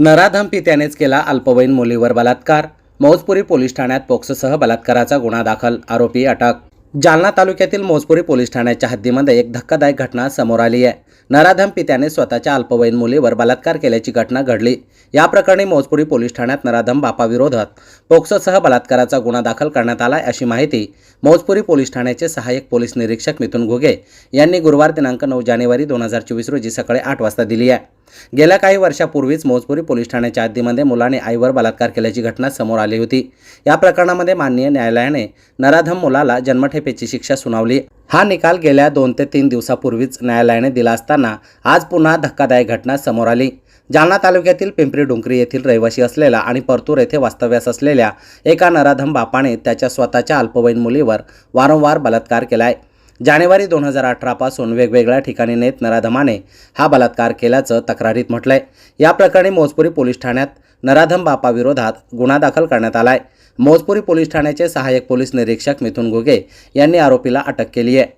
नराधम पित्यानेच केला अल्पवयीन मुलीवर बलात्कार. मौजपुरी पोलीस ठाण्यात पोक्सोसह बलात्काराचा गुन्हा दाखल आरोपी अटक. जालना तालुक्यातील मौजपुरी पोलीस ठाण्याच्या हद्दीमध्ये एक धक्कादायक घटना समोर आली आहे. नराधम पित्याने स्वतःच्या अल्पवयीन मुलीवर बलात्कार केल्याची घटना घडली. या प्रकरणी मौजपुरी पोलीस ठाण्यात नराधम बापाविरोधात पोक्सोसह बलात्काराचा गुन्हा दाखल करण्यात आला अशी माहिती मौजपुरी पोलीस ठाण्याचे सहाय्यक पोलीस निरीक्षक मिथुन घुगे यांनी गुरुवार दिनांक नऊ जानेवारी दोन हजार चोवीस रोजी सकाळी आठ वाजता दिली आहे. गेल्या काही वर्षापूर्वीच मोजपुरी पोलीस ठाण्याच्या हद्दीमध्ये मुलाने आईवर बलात्कार केल्याची घटना समोर आली होती. या प्रकरणामध्ये माननीय न्यायालयाने नराधम मुलाला जन्मठेपेची शिक्षा सुनावली. हा निकाल गेल्या दोन ते तीन दिवसापूर्वीच न्यायालयाने दिला असताना आज पुन्हा धक्कादायक घटना समोर आली. जालना तालुक्यातील पिंपरी डुंकरी येथील रहिवासी असलेला आणि परतूर येथे वास्तव्यास असलेल्या एका नराधम बापाने त्याच्या स्वतःच्या अल्पवयीन मुलीवर वारंवार बलात्कार केलाय. जानेवारी दोन हजार अठरापासून वेगवेगळ्या ठिकाणी नेत नराधमाने हा बलात्कार केल्याचं तक्रारीत म्हटलंय. या प्रकरणी मोजपुरी पोलीस ठाण्यात नराधम बापाविरोधात गुन्हा दाखल करण्यात आलाय. मोजपुरी पोलीस ठाण्याचे सहाय्यक पोलीस निरीक्षक मिथुन घुगे यांनी आरोपीला अटक केली आहे